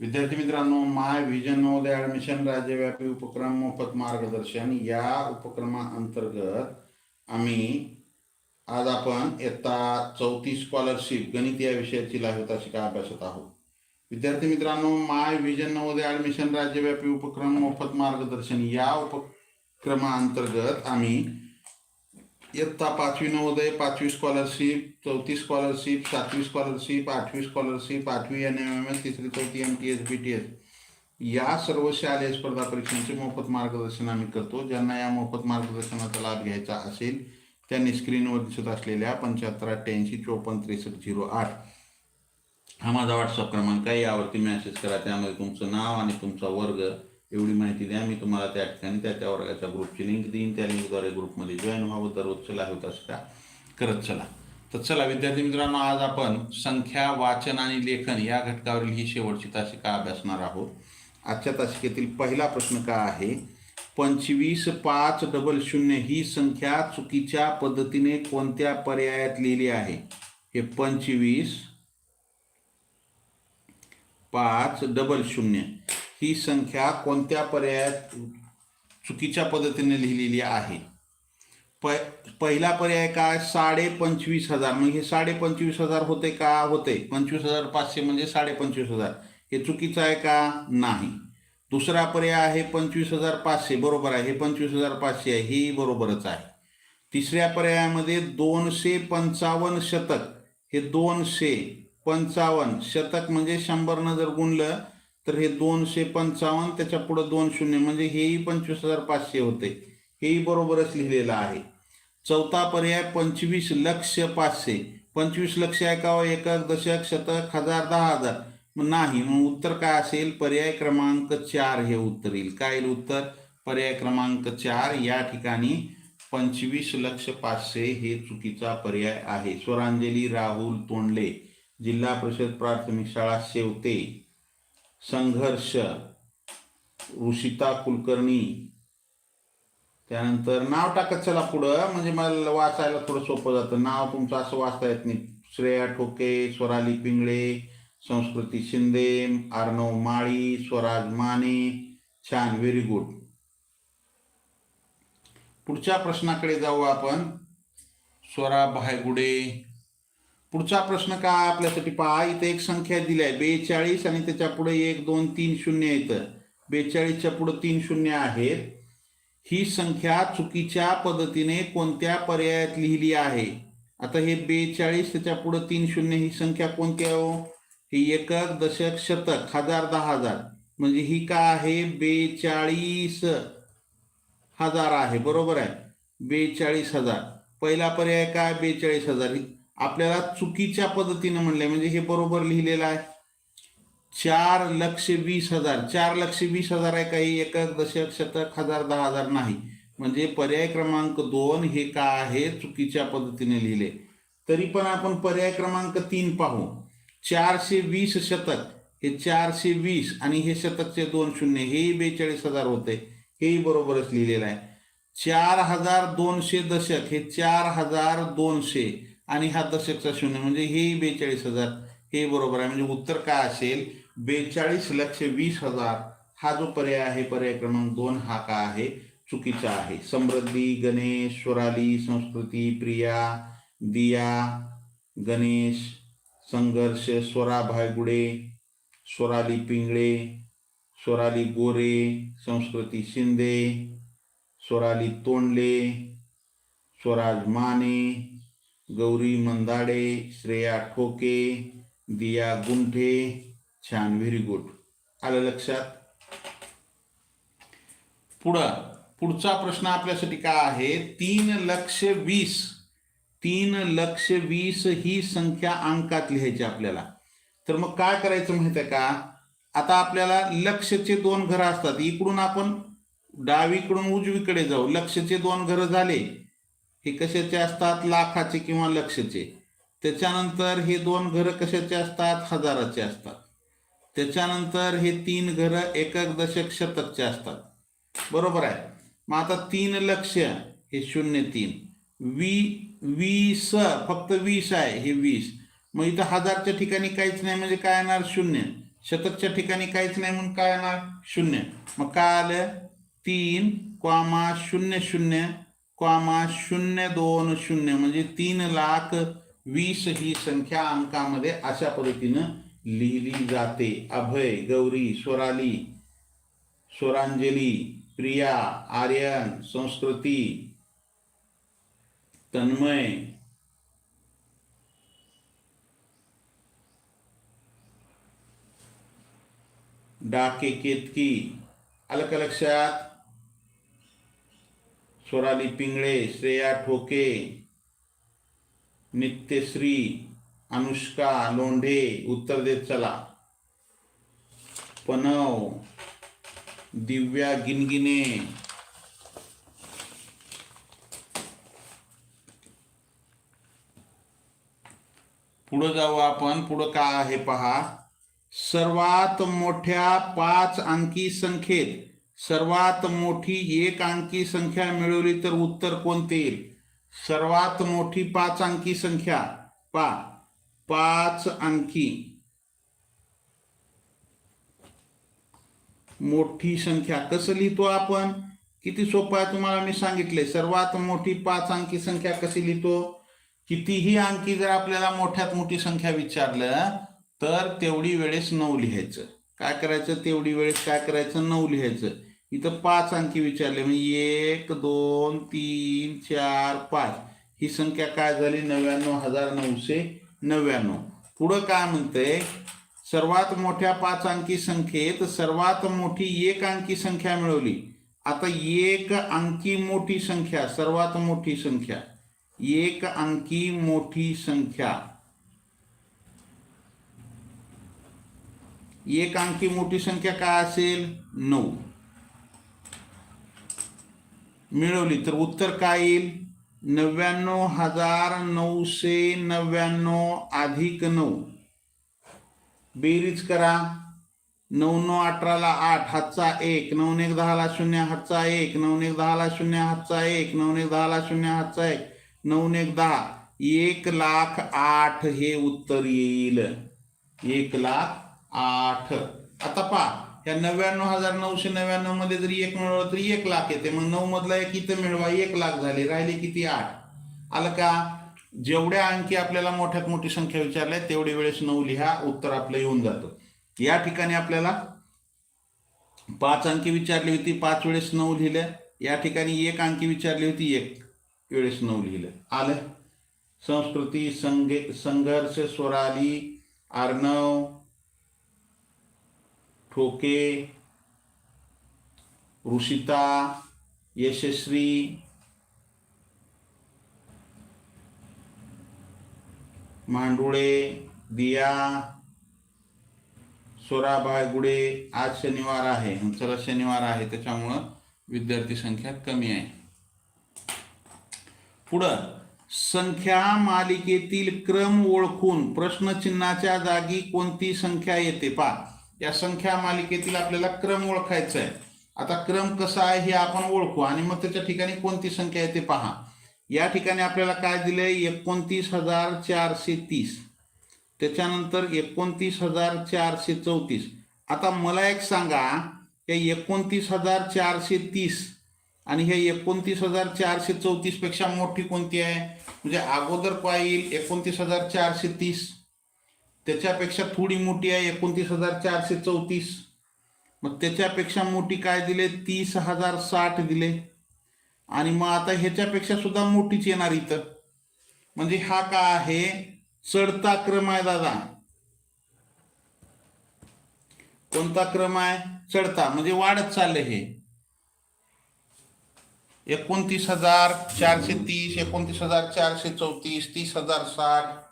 विद्यार्थी मित्रांनो माय vision Navodaya admission राज्यव्यापी उपक्रम मोफत मार्गदर्शन या उपक्रमाअंतर्गत आम्ही आज आपण इयत्ता चौथी स्कॉलरशिप गणित या विषयाची लाभता शिका अभ्यासत आहोत. विद्यार्थी मित्रांनो माय व्हिजन नवोदय ॲडमिशन राज्यव्यापी उपक्रम मोफत मार्गदर्शन या उपक्रमाअंतर्गत आम्ही इयत्ता पाचवी नवोदय पाचवी स्कॉलरशिप चौथी स्कॉलरशिप सातवी स्कॉलरशिप आठवी स्कॉलरशिप आठवी एन एम एम एस तिसरी चौथी M T S B T S या सर्व शालेय स्पर्धा परीक्षांचे मोफत मार्गदर्शन आम्ही करतो. ज्यांना या मोफत मार्गदर्शनाचा लाभ घ्यायचा असेल त्यांनी स्क्रीनवर दिसत असलेल्या पंच्याहत्तर अठ्ठ्याऐंशी चोपन्न त्रेसष्ट झिरो आठ. हा माझा व्हॉट्सअप क्रमांक आहे. यावरती मेसेज करा. त्यामध्ये तुमचं नाव आणि तुमचा वर्ग एवढी माहिती द्या. मी तुम्हाला त्या ठिकाणी त्या त्या वर्गाच्या ग्रुपची लिंक देईन. त्या लिंकद्वारे ग्रुपमध्ये जॉईन व्हावं. दररोज चला होत का करत चला. तर चला विद्यार्थी मित्रांनो आज आपण संख्या वाचन आणि लेखन या घटकावरील ही शेवटची तासिका अभ्यासणार आहोत. आजच्या तासिकेतील पहिला प्रश्न का आहे? पंचवीस पाच डबल शून्य ही संख्या चुकीच्या पद्धतीने कोणत्या पर्यायात लिहिली आहे? हे पंचवीस पाच डबल शून्य. ही संख्या कोणत्या पर्यायात चुकीच्या पद्धतीने लिहिलेली आहे? प पहिला पर्याय काय? साडे पंचवीस हजार. मग हे साडे पंचवीस हजार होते का? होते. पंचवीस हजार पाचशे म्हणजे साडे पंचवीस हजार. हे चुकीचं आहे का? नाही. दुसरा पर्याय आहे पंचवीस हजार पाचशे. बरोबर आहे. हे पंचवीस हजार पाचशे आहे. हेही बरोबरच आहे. तिसऱ्या पर्यायामध्ये दोनशे पंचावन्न शतक. हे दोनशे पंचावन्न शतक म्हणजे शंभरनं जर गुणलं तर हे दोनशे पंचावन्न त्याच्या पुढं दोन शून्य म्हणजे हेही पंचवीस हजार पाचशे होते. हेही बरोबरच लिहिलेलं आहे. चौथा पर्याय पंचवीस लक्ष पाचशे. पंचवीस लक्ष आहे का हो? एकक दशक शतक हजार दहा हजार. मग नाही मग उत्तर काय असेल? पर्याय क्रमांक चार हे उत्तर येईल. काय येईल उत्तर? पर्याय क्रमांक चार या ठिकाणी पंचवीस लक्ष पाचशे हे चुकीचा पर्याय आहे. स्वरांजली राहुल तोंडले जिल्हा परिषद प्राथमिक शाळा शेवते. संघर्ष ऋषिता कुलकर्णी त्यानंतर नाव टाकत चला पुढं. म्हणजे मला वाचायला थोडं सोपं जातं. नाव तुमचं असं वाचता येत नाही. श्रेया ठोके स्वराली पिंगळे संस्कृती शिंदे अर्णव माळी स्वराज माने छान व्हेरी गुड. पुढच्या प्रश्नाकडे जाऊ आपण. स्वरा भायगुडे पुढचा प्रश्न काय आपल्यासाठी? पहा इथे एक संख्या दिली आहे बेचाळीस आणि त्याच्या पुढे एक दोन तीन शून्य इथं. बेचाळीसच्या पुढे तीन शून्य आहेत. ही संख्या चुकीच्या पद्धतीने कोणत्या पर्यायात लिहिली आहे? आता हे बेचाळीस त्याच्या पुढे तीन शून्य ही संख्या कोणती आहे हो? ही एकक दशक शतक हजार दहा हजार. म्हणजे ही काय आहे? बेचाळीस हजार आहे. बरोबर आहे. बेचाळीस हजार. पहिला पर्याय काय? बेचाळीस हजार. आपल्याला चुकीच्या पद्धतीने म्हणले म्हणजे हे बरोबर लिहिलेलं आहे. चार लक्ष वीस हजार. चार लक्ष वीस हजार आहे काही. एकक दशक शतक हजार दहा हजार नाही. म्हणजे पर्याय क्रमांक दोन हे का आहे? चुकीच्या पद्धतीने लिहिले. तरी पण आपण पर्याय क्रमांक तीन पाहू. चारशे वीस शतक. हे चारशे वीस आणि हे शतकचे दोन शून्य. हेही बेचाळीस हजार होते. हेही बरोबरच लिहिलेलं आहे. चार हजार दोनशे दशक. हे चार हजार दोनशे. आणि हा दशकचा शून्य. म्हणजे हेही बेचाळीस हजार. हे बरोबर आहे. म्हणजे उत्तर काय असेल? बेचाळीस लक्ष वीस हजार. हा जो पर्याय आहे पर्याय क्रमांक दोन हा का आहे? चुकीचा आहे. समृद्धी गणेश स्वराली संस्कृती प्रिया दिया गणेश संघर्ष स्वरा भायगुडे स्वराली पिंगळे स्वराली गोरे संस्कृती शिंदे स्वराली तोंडले स्वराज माने गौरी मंदाडे श्रेया ठोके दिया गुंठे छान व्हेरी गुड आलं लक्षात? पुढं पुढचा प्रश्न आपल्यासाठी काय आहे? तीन लक्ष वीस. तीन लक्ष वीस ही संख्या अंकात लिहायची आपल्याला. तर मग काय करायचं माहिती आहे का? आता आपल्याला लक्षचे दोन घरं असतात. इकडून आपण डावीकडून उजवीकडे जाऊ. लक्षचे दोन घरं झाले. हे कशाचे असतात? लाखाचे किंवा लक्षचे. त्याच्यानंतर हे दोन घरं कशाचे असतात? हजाराचे असतात. त्याच्यानंतर हे तीन घरं एकक दशक शतकचे असतात. बरोबर आहे. मग आता तीन लक्ष हे शून्य तीन. वी वीस फक्त वीस आहे हे वीस. मग इथं हजारच्या ठिकाणी काहीच नाही म्हणजे काय येणार? शून्य. शतकच्या ठिकाणी काहीच नाही म्हणून काय येणार? शून्य. मग काय आलं? तीन क्वामा शून्य शून्य. क्वामा शून्य दोन शून्य म्हणजे तीन लाख वीस ही संख्या अंकामध्ये अशा पद्धतीनं लिहिली जाते. अभय गौरी स्वराली स्वरांजली प्रिया आर्यन संस्कृती तन्मय. डाके केतकी आलं लक्षात स्वराली पिंगळे श्रेया ठोके नित्यश्री अनुष्का लोंढे उत्तर देत चला. पनव दिव्या गिनगिने पुढं जाऊ आपण पुढं काय आहे पहा. सर्वात मोठ्या पाच अंकी संख्येत सर्वात मोठी एक अंकी संख्या मिळवली तर उत्तर कोणते येईल? सर्वात मोठी पाच अंकी संख्या पा. पाच अंकी. मोठी संख्या कसं लिहितो आपण? किती सोपं आहे तुम्हाला मी सांगितले. सर्वात मोठी पाच अंकी संख्या कशी लिहितो? कितीही अंकी जर आपल्याला मोठ्यात मोठी संख्या विचारलं तर तेवढी वेळेस नऊ लिहायचं. काय करायचं? तेवढी वेळेस काय करायचं? नऊ लिहायचं. इथं पाच अंकी विचारले म्हणजे एक दोन तीन चार पाच. ही संख्या काय झाली? नव्याण्णव हजार नऊशे नव्याण्णव. पुढं काय म्हणतंय? सर्वात मोठ्या पाच अंकी संख्येत सर्वात मोठी एक अंकी संख्या मिळवली. आता एक अंकी मोठी संख्या सर्वात मोठी संख्या. एक अंकी मोठी संख्या. एक अंकी मोठी संख्या काय असेल? नऊ. मिळवली. तर उत्तर काय येईल? नव्याण्णव हजार नऊशे नव्याण्णव अधिक नऊ. बेरीज करा. नऊ नऊ अठराला आठ हातचा एक. नऊ एक दहाला शून्य हातचा एक. नऊ एक दहाला शून्य हातचा एक. नऊ एक दहाला शून्य हातचा एक. नऊ एक दहा. एक लाख आठ हे उत्तर येईल. एक लाख आठ. आता पहा. या नव्याण्णव हजार नऊशे नव्याण्णवमध्ये जरी एक मिळवलं तरी एक लाख येते. मग नऊ मधला एक इथं मिळवा एक लाख झाले राहिले किती? आठ. आलं का? जेवढ्या अंकी आपल्याला मोठ्यात मोठी संख्या विचारल्या तेवढे वेळेस नऊ लिहा उत्तर आपलं येऊन जातं. या ठिकाणी आपल्याला पाच अंकी विचारली होती पाच वेळेस नऊ लिहिलं या ठिकाणी एक अंकी विचारली होती एक वेळेस नऊ लिहिलं. आलं? संस्कृती संगे संघर्ष स्वराली अर्णव ठोके ऋषिता यशस्वी मांडुळे दिया सोराबाय गुडे आज शनिवार आहे. चला शनिवार आहे त्याच्यामुळं विद्यार्थी संख्या कमी आहे. पुढं संख्या मालिकेतील क्रम ओळखून प्रश्नचिन्हाच्या जागी कोणती संख्या येते? पा या संख्या मालिकेतील आपल्याला क्रम ओळखायचा आहे आता क्रम कसा आहे हे आपण ओळखू आणि मग त्याच्या ठिकाणी कोणती संख्या आहे ते पहा. या ठिकाणी आपल्याला काय दिलंय? एकोणतीस हजार चारशे तीस. त्याच्यानंतर एकोणतीस हजार चारशे चौतीस. आता मला एक सांगा हे एकोणतीस हजार चारशे तीस आणि हे एकोणतीस हजार चारशे चौतीसपेक्षा मोठी कोणती आहे? म्हणजे अगोदर काय एकोणतीस हजार चारशे तीस. त्याच्यापेक्षा थोडी मोठी आहे एकोणतीस हजार चारशे चौतीस. मग त्याच्यापेक्षा मोठी काय दिले? तीस हजार साठ दिले. आणि मग आता ह्याच्यापेक्षा सुद्धा मोठीच येणार इथं. म्हणजे हा का आहे? चढता क्रम आहे दादा. कोणता क्रम आहे? चढता म्हणजे वाढत चालले हे. एकोणतीस हजार चारशे तीस एकोणतीस हजार चारशे चौतीस तीस हजार साठ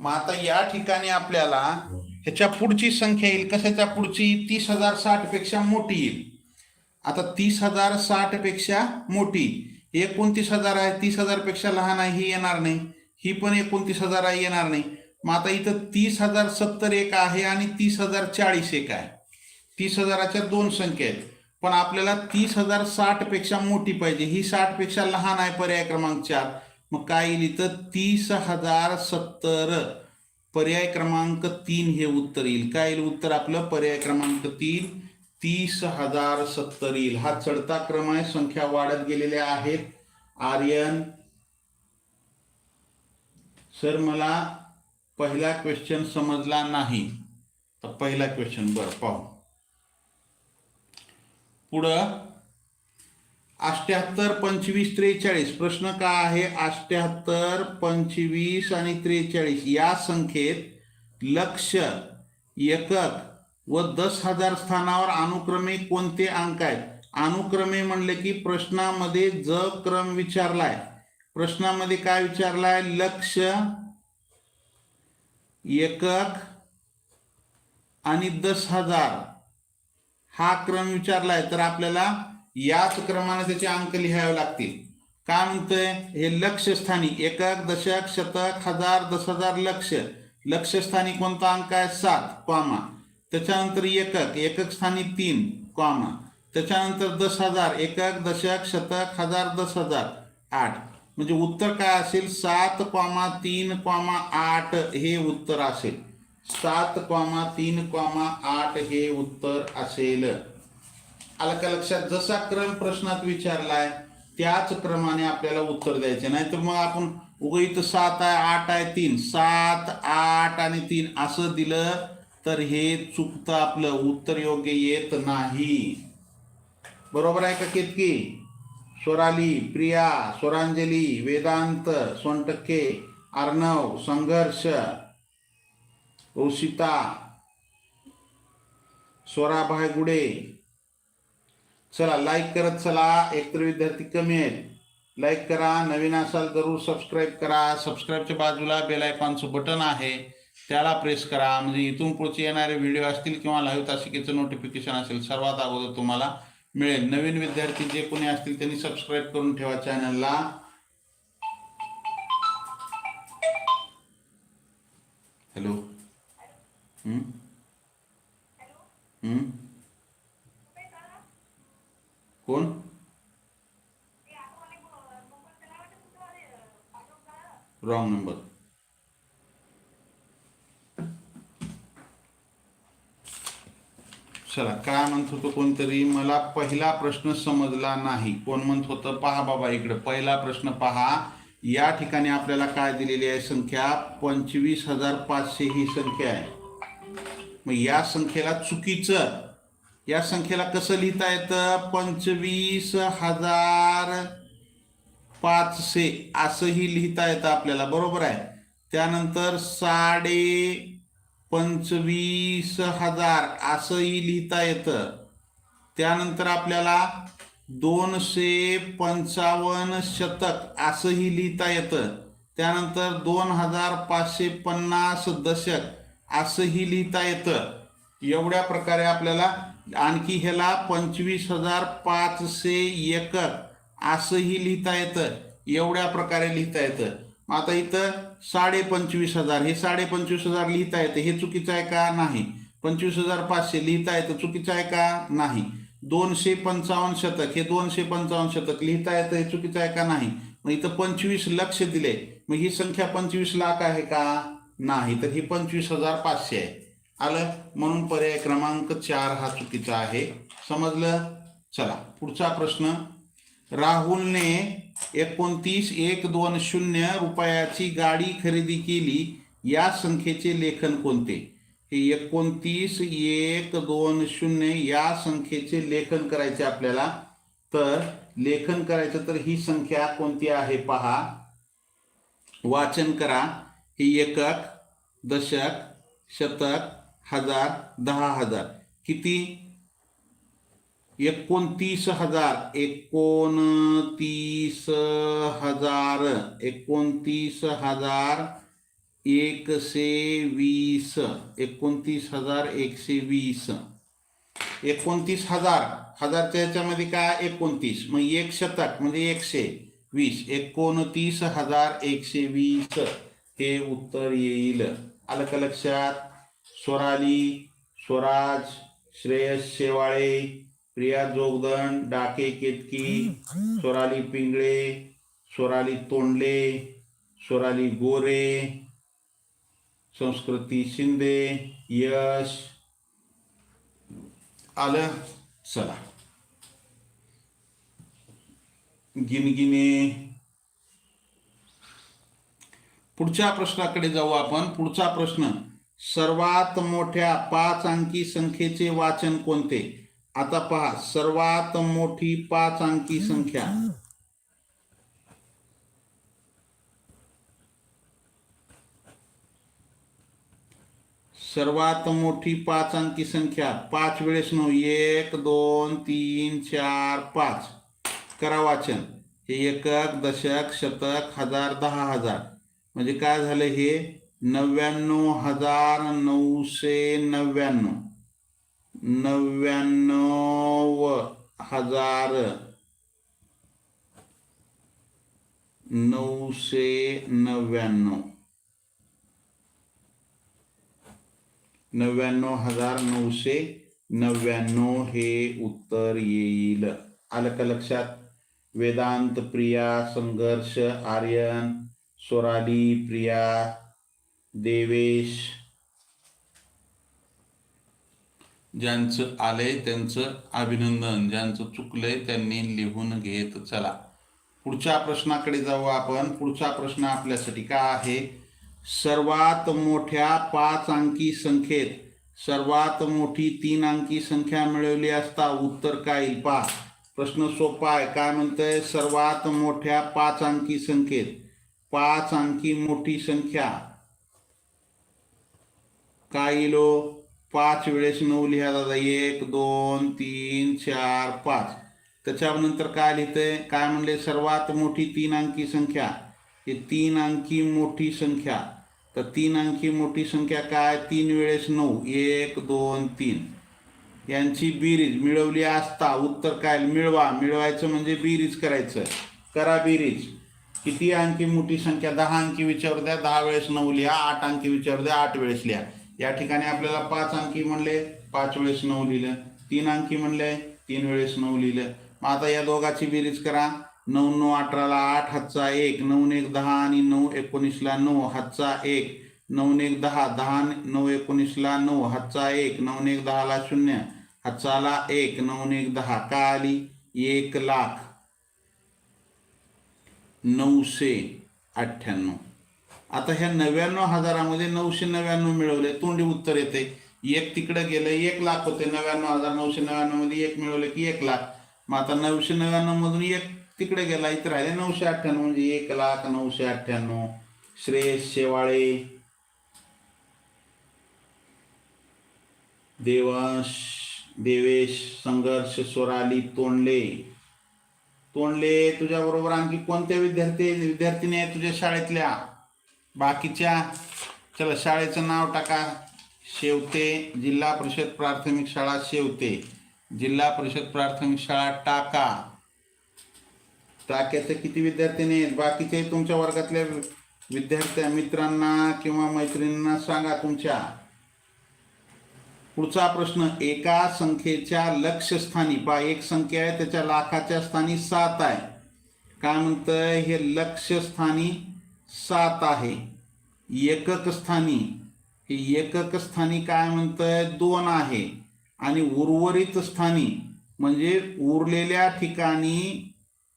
मग आता या ठिकाणी आपल्याला ह्याच्या पुढची संख्या येईल. कशाच्या पुढची? तीस हजार साठपेक्षा मोठी येईल. आता तीस हजार साठपेक्षा मोठी. एकोणतीस हजार आहे. तीस हजारपेक्षा लहान आहे. ही येणार नाही. ही पण एकोणतीस हजार आहे. येणार नाही. मग आता इथं तीस हजार सत्तर एक आहे आणि तीस हजार चाळीस एक आहे. तीस हजाराच्या दोन संख्या आहेत. पण आपल्याला तीस हजार साठपेक्षा मोठी पाहिजे. ही साठपेक्षा लहान आहे पर्याय क्रमांक चार. मग काय येईल इथं? तीस हजार सत्तर. पर्याय क्रमांक तीन हे उत्तर येईल. काय येईल उत्तर आपलं? पर्याय क्रमांक तीन तीस हजार सत्तर येईल. हा चढता क्रम आहे. संख्या वाढत गेलेल्या आहेत. आर्यन सर मला पहिला क्वेश्चन समजला नाही. तर पहिला क्वेश्चन बरं पाहू. पुढं अष्ट्याहत्तर पंचवीस त्रेचाळीस. प्रश्न काय आहे? अष्ट्याहत्तर पंचवीस आणि त्रेचाळीस. या संख्येत लक्ष एकक व दस हजार स्थानावर अनुक्रमे कोणते अंक आहेत? अनुक्रमे म्हणले की प्रश्नामध्ये ज क्रम विचारलाय. प्रश्नामध्ये काय विचारलाय? लक्ष एकक आणि दस हजार. हा क्रम विचारलाय. तर आपल्याला याच क्रमाने त्याचे अंक लिहावे लागतील. काय म्हणतंय? हे लक्षस्थानी एकक दशक शतक हजार दस हजार लक्ष. लक्षस्थानी कोणता अंक आहे? सात कॉमा. त्याच्यानंतर एकक एकक स्थानी तीन कॉमा. त्याच्यानंतर दस हजार एकक दशक शतक हजार दस हजार आठ. म्हणजे उत्तर काय असेल? सात कॉमा तीन कॉमा आठ हे उत्तर असेल. सात कॉमा तीन कॉमा आठ हे उत्तर असेल. आलं का लक्षात जसा क्रम प्रश्नात विचारलाय त्याच क्रमाने आपल्याला उत्तर द्यायचे. नाहीतर मग आपण उग इथं सात आहे आठ आहे तीन. सात आठ आणि तीन असं दिलं तर हे चुकतं आपलं. उत्तर योग्य येत नाही. बरोबर आहे का केतकी? स्वराली प्रिया स्वरांजली वेदांत सोनटक्के अर्णव संघर्ष ओशिता स्वराभाय गुडे चला लाईक करत चला. एकतर विद्यार्थी कमी आहेत. लाईक करा. नवीन असाल जरूर सबस्क्राईब करा. सबस्क्राईबच्या बाजूला बेल आयकॉनचं बटन आहे. त्याला प्रेस करा. म्हणजे इथून पुढचे येणारे व्हिडिओ असतील किंवा लाईव्ह तासिकेचं नोटिफिकेशन असेल सर्वात अगोदर तुम्हाला मिळेल. नवीन विद्यार्थी जे कोणी असतील त्यांनी सबस्क्राईब करून ठेवा चॅनलला हॅलो हम्म? हम्म? कोण? रॉंग नंबर चला काय म्हणत होतं कोणतरी? मला पहिला प्रश्न समजला नाही. कोण म्हणत होतं? पहा बाबा इकडे. पहिला प्रश्न पहा. या ठिकाणी आपल्याला काय दिलेली आहे संख्या? पंचवीस हजार पाचशे ही संख्या आहे. मग या संख्येला चुकीचं या संख्येला कसं लिहिता येतं? पंचवीस हजार पाचशे असंही लिहिता येतं आपल्याला बरोबर आहे? त्यानंतर साडे पंचवीस हजार असंही लिहिता येतं. त्यानंतर आपल्याला दोनशे पंचावन्न शतक असंही लिहिता येतं. त्यानंतर दोन हजार पाचशे पन्नास दशक असंही लिहिता येतं. एवढ्या प्रकारे आपल्याला आणखी ह्याला पंचवीस हजार पाचशे एकर असंही लिहिता येतं. एवढ्या प्रकारे लिहिता येतं. मग आता इथं साडे पंचवीस हजार हे साडे पंचवीस हजार लिहिता येतं. हे चुकीचं आहे का? नाही. पंचवीस हजार पाचशे लिहिता येतं. चुकीचं आहे का? नाही. दोनशे पंचावन्न शतक हे दोनशे पंचावन्न शतक लिहिता येतं. हे चुकीचं आहे का? नाही. मग इथं पंचवीस लक्ष दिले. मग ही संख्या पंचवीस लाख आहे का? नाही. तर ही पंचवीस हजार पाचशे आहे. आलं. म्हणून पर्याय क्रमांक चार हा चुकीचा आहे. समजलं? चला पुढचा प्रश्न. राहुलने एकोणतीस एक दोन शून्य रुपयाची गाडी खरेदी केली. या संख्येचे लेखन कोणते? हे एकोणतीस एक दोन शून्य या संख्येचे लेखन करायचे आपल्याला. तर लेखन करायचं तर ही संख्या कोणती आहे पहा. वाचन करा. ही एकक दशक शतक हजार दहा हजार. किती? एकोणतीस हजार. एकोणतीस हजार. एकोणतीस हजार एकशे वीस. एकोणतीस हजार एकशे वीस. एकोणतीस हजार. हजारच्या ह्याच्यामध्ये काय? एकोणतीस. मग एक शतक म्हणजे एकशे वीस. एकोणतीस हजार एकशे वीस. हे उत्तर येईल. आलं का लक्षात? स्वराली स्वराज श्रेयस शेवाळे प्रिया जोगदन डाके केतकी स्वराली पिंगळे स्वराली तोंडले स्वराली गोरे संस्कृती शिंदे यश. आलं? चला. गिनगिने. पुढच्या प्रश्नाकडे जाऊ आपण. पुढचा प्रश्न. सर्वात मोठ्या पाच अंकी संख्येचे वाचन कोणते? आता पहा सर्वात मोठी पाच अंकी संख्या. सर्वात मोठी पाच अंकी संख्या. पाच वेळेस नऊ एक दोन तीन चार पाच. करा वाचन. हे एकक दशक शतक हजार दहा हजार. म्हणजे काय झालं हे? नव्याण्णव हजार नऊशे नव्याण्णव. नव्याण्णव हजार नऊशे नव्याण्णव. नव्याण्णव हजार नऊशे नव्याण्णव हे उत्तर येईल. आलं का लक्षात. वेदांत प्रिया संघर्ष आर्यन स्वराली प्रिया देवेश. ज्यांचं आलंय त्यांचं अभिनंदन ज्यांचं चुकलंय त्यांनी लिहून घेत चला. पुढच्या प्रश्नाकडे जाऊ आपण. पुढचा प्रश्न आपल्यासाठी काय आहे? सर्वात मोठ्या पाच अंकी संख्येत सर्वात मोठी तीन अंकी संख्या मिळवली असता उत्तर काय येईल? पहा. प्रश्न सोपा आहे. काय म्हणतंय? सर्वात मोठ्या पाच अंकी संख्येत पाच अंकी मोठी संख्या. काही लोक पाच वेळेस नऊ लिहा दादा एक दोन तीन चार पाच. त्याच्यानंतर काय लिहितंय? काय म्हणले? सर्वात मोठी तीन अंकी संख्या. ही तीन अंकी मोठी संख्या. तर तीन अंकी मोठी संख्या काय? तीन वेळेस नऊ. एक दोन तीन. यांची बिरीज मिळवली असता उत्तर काय? मिळवा. मिळवायचं म्हणजे बिरीज करायचं. करा बिरीज. किती अंकी मोठी संख्या? दहा अंकी विचारू द्या. दहा वेळेस नऊ लिहा. आठ अंकी विचारू द्या. आठ वेळेस लिहा. या ठिकाणी आपल्याला पाच अंकी म्हणले पाच वेळेस नऊ लिहिलं तीन अंकी म्हणले तीन वेळेस नऊ लिहिलं. मग आता या दोघाची बेरीज करा. नऊ नऊ अठराला आठ हातचा एक नऊ एक दहा आणि नऊ एकोणीसला नऊ हातचा एक. नऊ एक दहा दहा नऊ एकोणीसला नऊ हातचा एक नऊ एक दहाला शून्य हातचाला एक नऊ एक दहा. का आली? एक लाख नऊशे अठ्ठ्याण्णव. आता ह्या नव्याण्णव हजारामध्ये नऊशे नव्याण्णव मिळवले तोंडी उत्तर येते. एक तिकडे गेलं एक लाख होते. नव्याण्णव हजार नऊशे नव्याण्णवमध्ये एक मिळवले की एक लाख. मग आता नऊशे नव्याण्णव मधून एक तिकडे गेला इथे राहिले नऊशे अठ्ठ्याण्णव म्हणजे एक लाख नऊशे अठ्ठ्याण्णव. श्रेयस शेवाळे. देवाश देवेश संघर्ष स्वराली तोंडले. तोंडले तुझ्या बरोबर आणखी कोणत्या विद्यार्थी विद्यार्थिनी आहेत तुझ्या शाळेतल्या? बाकीच्या चला शाळेचं नाव टाका. शेवते जिल्हा परिषद प्राथमिक शाळा शेवते. जिल्हा परिषद प्राथमिक शाळा टाका. टाक्याचे किती विद्यार्थ्यांनी आहेत? बाकीचे तुमच्या वर्गातल्या विद्यार्थ्या मित्रांना किंवा मैत्रिणींना सांगा तुमच्या. पुढचा प्रश्न एका संख्येच्या लक्ष्यस्थानी पा एक संख्या आहे त्याच्या लाखाच्या स्थानी सात आहे. काय म्हणतंय? हे लक्ष्यस्थानी सात आहे. एकक स्थानी हे एकक स्थानी काय म्हणतंय? दोन आहे. आणि उर्वरित स्थानी म्हणजे उरलेल्या ठिकाणी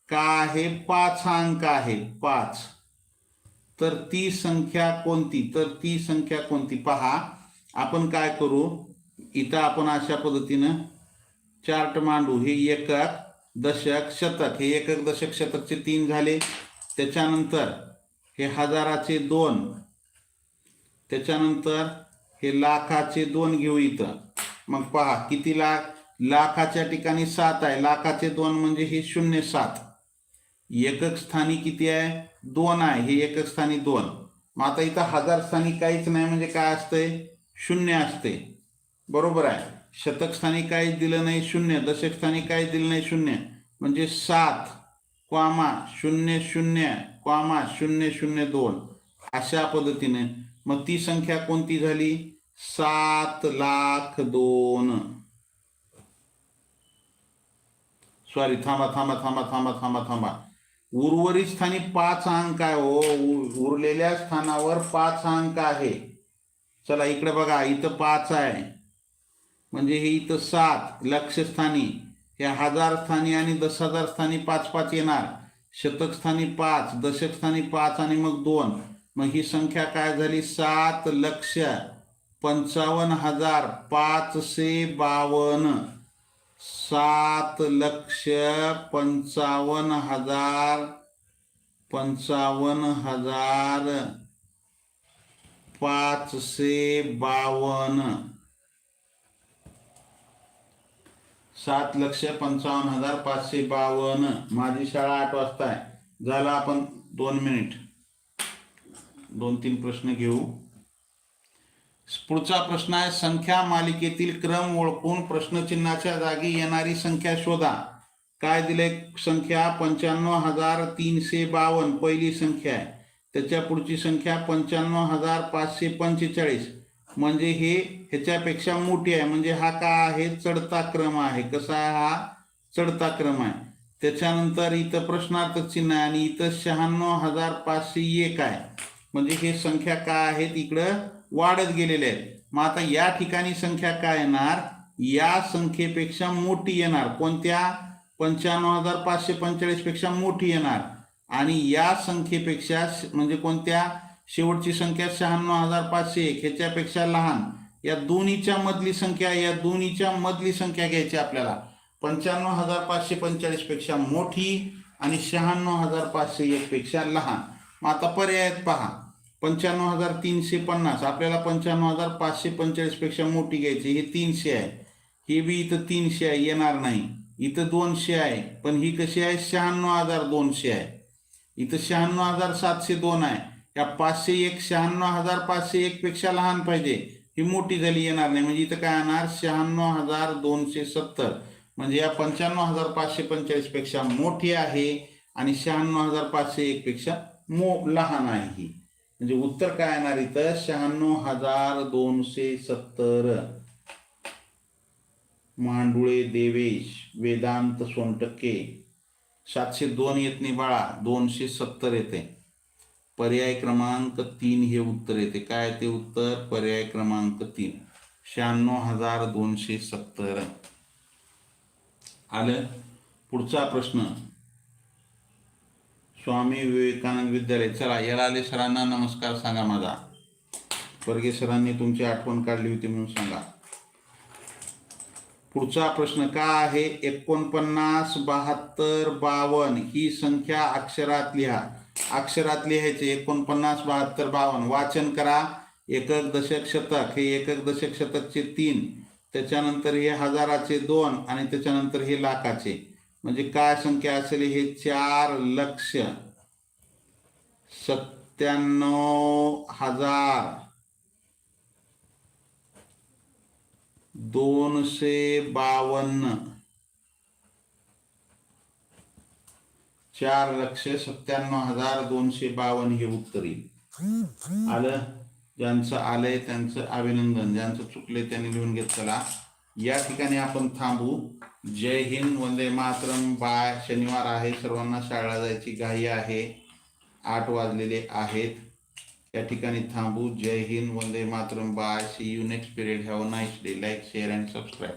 का आहे? पाच अंक आहे. पाच. तर ती संख्या कोणती? तर ती संख्या कोणती? पहा आपण काय करू? इथं आपण अशा पद्धतीनं चार्ट मांडू. हे एकक दशक शतक. हे एकक दशक शतकचे तीन झाले. त्याच्यानंतर हे हजाराचे दोन. त्याच्यानंतर हे लाखाचे दोन घेऊ इथं. मग पहा किती लाख? लाखाच्या ठिकाणी सात आहे. लाखाचे दोन म्हणजे हे शून्य सात. एकक स्थानी किती आहे? दोन आहे. हे एकक स्थानी दोन. मग आता इथं हजार स्थानी काहीच नाही म्हणजे काय असतंय? शून्य असते. बरोबर आहे. शतक स्थानी काहीच दिलं नाही शून्य. दशक स्थानी काहीच दिलं नाही शून्य. म्हणजे सात क्वामा शून्य शून्य. क्वामा शून्य शून्य दोन अशा पद्धतीने. मग ती संख्या कोणती झाली? सात लाख दोन. सॉरी थांबा थांबा थांबा थांबा थांबा थांबा. उर्वरित स्थानी पाच अंक आहे हो. उरलेल्या स्थानावर पाच अंक आहे. चला इकडे बघा इथं पाच आहे. म्हणजे हे इथं सात लक्षस्थानी हे हजार स्थानी आणि दस हजार स्थानी पाच पाच येणार. शतकस्थानी पाच दशकस्थानी पाच आणि मग दोन. मग ही संख्या काय झाली? सात लक्ष पंचावन्न हजार पाचशे बावन्न. सात लक्ष पंचावन्न हजार पंचावन्न हजार पाचशे बावन्न. सात लक्ष पंचावन्न हजार पाचशे बावन्न. माझी शाळा आठ वाजता आहे. झाला आपण दोन मिनिट. दोन तीन प्रश्न घेऊ. पुढचा प्रश्न आहे संख्या मालिकेतील क्रम ओळखून प्रश्नचिन्हाच्या जागी येणारी संख्या शोधा. काय दिले संख्या? पंच्याण्णव हजार तीनशे बावन्न. पहिली संख्या आहे. त्याच्या पुढची संख्या पंच्याण्णव हजार पाचशे पंचेचाळीस. म्हणजे हे ह्याच्यापेक्षा मोठी आहे. म्हणजे हा का आहे? चढता क्रम आहे. कसा आहे हा? चढता क्रम आहे. त्याच्यानंतर इथं प्रश्नार्थ चिन्ह आहे आणि इथं शहाण्णव हजार पाचशे एक आहे. म्हणजे हे संख्या काय आहेत? इकडं वाढत गेलेले आहेत. मग आता या ठिकाणी संख्या काय येणार? या संख्येपेक्षा मोठी येणार. कोणत्या? पंच्याण्णव हजार पाचशे पंचेचाळीसपेक्षा मोठी येणार. आणि या संख्येपेक्षा म्हणजे कोणत्या? शेवटची संख्या शहाण्णव हजार पाचशे एक. ह्याच्यापेक्षा लहान. या दोन्हीच्या मधली संख्या या दोन्हीच्या मधली संख्या घ्यायची आपल्याला. पंच्याण्णव हजार पाचशे पंचेचाळीसपेक्षा मोठी आणि शहाण्णव हजार पाचशे एक पेक्षा लहान. मग आता पर्याय पहा. पंच्याण्णव हजार तीनशे पन्नास. आपल्याला पंच्याण्णव हजार पाचशे पंचेचाळीसपेक्षा मोठी घ्यायची. हे तीनशे आहे. हे बी इथं तीनशे आहे. येणार नाही. इथं दोनशे आहे. पण ही कशी आहे? शहाण्णव हजार दोनशे आहे. इथं शहाण्णव हजार सातशे दोन आहे. या पाचशे एक शहाण्णव हजार पाचशे एक पेक्षा लहान पाहिजे. ही मोठी झाली येणार नाही. म्हणजे इथं काय येणार शहाण्णव हजार दोनशे सत्तर. म्हणजे या पंच्याण्णव हजार पाचशे पंचेचाळीसपेक्षा मोठी आहे आणि शहाण्णव हजार पाचशे एक पेक्षा मो लहान आहे ही. म्हणजे उत्तर काय येणार इथं? शहाण्णव हजार दोनशे सत्तर. मांडुळे देवेश वेदांत सोनटक्के. सातशे दोन येत नाही बाळा. दोनशे सत्तर येते. पर्याय क्रमांक तीन हे उत्तर येते. काय ते उत्तर? पर्याय क्रमांक तीन. शहाण्णव हजार दोनशे सत्तर. आलं? पुढचा प्रश्न. स्वामी विवेकानंद विद्यालय. चला येळाले सरांना नमस्कार सांगा माझा. वर्गे सरांनी तुमची आठवण काढली होती म्हणून सांगा. पुढचा प्रश्न काय आहे? एकोणपन्नास बहात्तर बावन्न. ही संख्या अक्षरात लिहा. अक्षरात लिहायचे एकोणपन्नास बहात्तर बावन्न. वाचन करा. एकक दशक शतक. हे एकक दशक शतकचे तीन. त्याच्यानंतर हे हजाराचे दोन आणि त्याच्यानंतर हे लाखाचे. म्हणजे काय संख्या असेल? हे चार लक्ष. सत्त्याण्णव हजार. दोनशे बावन्न. चार लक्ष सत्त्याण्णव हजार दोनशे बावन्न हे उत्तर. येईल आलं? ज्यांचं आलंय त्यांचं अभिनंदन ज्यांचं चुकले त्यांनी लिहून घेत चला. या ठिकाणी आपण थांबू. जय हिंद वंदे मातरम. बाय. शनिवार आहे. सर्वांना शाळा जायची घाई आहे. आठ वाजलेले आहेत. या ठिकाणी थांबू. जय Hind Vande Mataram. Bye. See you next period have nice day like share and subscribe